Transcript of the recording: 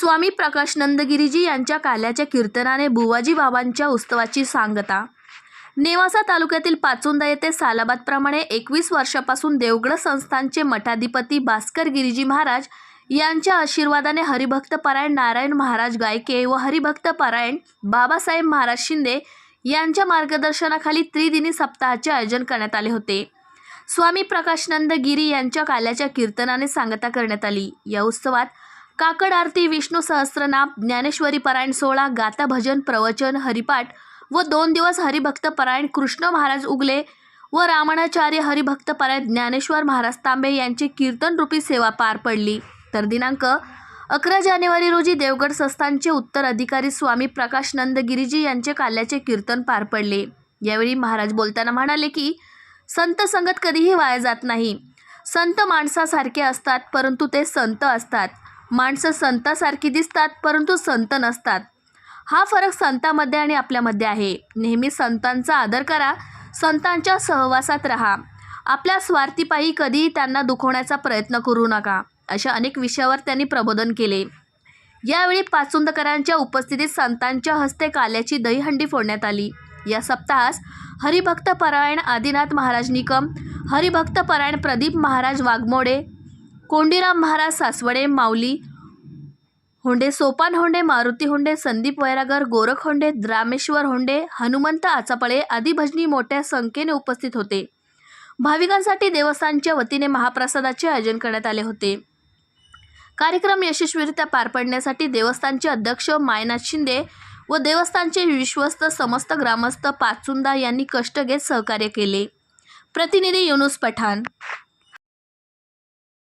स्वामी प्रकाश नंदगिरीजी यांच्या काल्याच्या कीर्तनाने बुवाजी बाबांच्या उत्सवाची सांगता. नेवासा तालुक्यातील पाचोंदा येथे सालाबादप्रमाणे एकवीस वर्षापासून देवगड संस्थानचे मठाधिपती भास्कर गिरीजी महाराज यांच्या आशीर्वादाने हरिभक्त परायण नारायण महाराज गायके व हरिभक्त परायण बाबासाहेब महाराज शिंदे यांच्या मार्गदर्शनाखाली त्रिदिनी सप्ताहाचे आयोजन करण्यात आले होते. स्वामी प्रकाशनंद गिरी यांच्या काल्याच्या कीर्तनाने सांगता करण्यात आली. या उत्सवात काकड आरती विष्णू सहस्रनाम ज्ञानेश्वरी पारायण सोहळा गाता भजन प्रवचन हरिपाठ व दोन दिवस हरिभक्त पारायण कृष्ण महाराज उगले व रामणाचार्य हरिभक्त पारायण ज्ञानेश्वर महाराज तांबे यांची कीर्तनरूपी सेवा पार पडली. तर दिनांक अकरा जानेवारी रोजी देवगड संस्थानचे उत्तर अधिकारी स्वामी प्रकाश नंदगिरीजी यांचे काल्याचे कीर्तन पार पडले. यावेळी महाराज बोलताना म्हणाले की संत संगत कधीही वाया जात नाही. संत माणसासारखे असतात परंतु ते संत असतात. माणसं संतासारखी दिसतात परंतु संत नसतात. हा फरक संतामध्ये आणि आपल्यामध्ये आहे. नेहमी संतांचा आदर करा संतांच्या सहवासात राहा. आपल्या स्वार्थीपायी कधीही त्यांना दुखवण्याचा प्रयत्न करू नका अशा अनेक विषयावर त्यांनी प्रबोधन केले. यावेळी पाचुंदकरांच्या उपस्थितीत संतांच्या हस्ते काल्याची दहीहंडी फोडण्यात आली. या सप्ताहास हरिभक्त परायण आदिनाथ महाराज निकम हरिभक्त परायण प्रदीप महाराज वाघमोडे कोंडीराम महाराज सासवडे माऊली होंडे सोपान होंडे मारुती होंडे संदीप वैरागर गोरख होंडे रामेश्वर होंडे हनुमंत आचापळे आदी भजनी मोठ्या संख्येने उपस्थित होते. भाविकांसाठी देवस्थानच्या वतीने महाप्रसादाचे आयोजन करण्यात आले होते. कार्यक्रम यशस्वीरित्या पार पडण्यासाठी देवस्थानचे अध्यक्ष मायनाथ शिंदे व देवस्थानचे विश्वस्त समस्त ग्रामस्थ पाचुंदा यांनी कष्ट घेत सहकार्य केले. प्रतिनिधी युनुस पठाण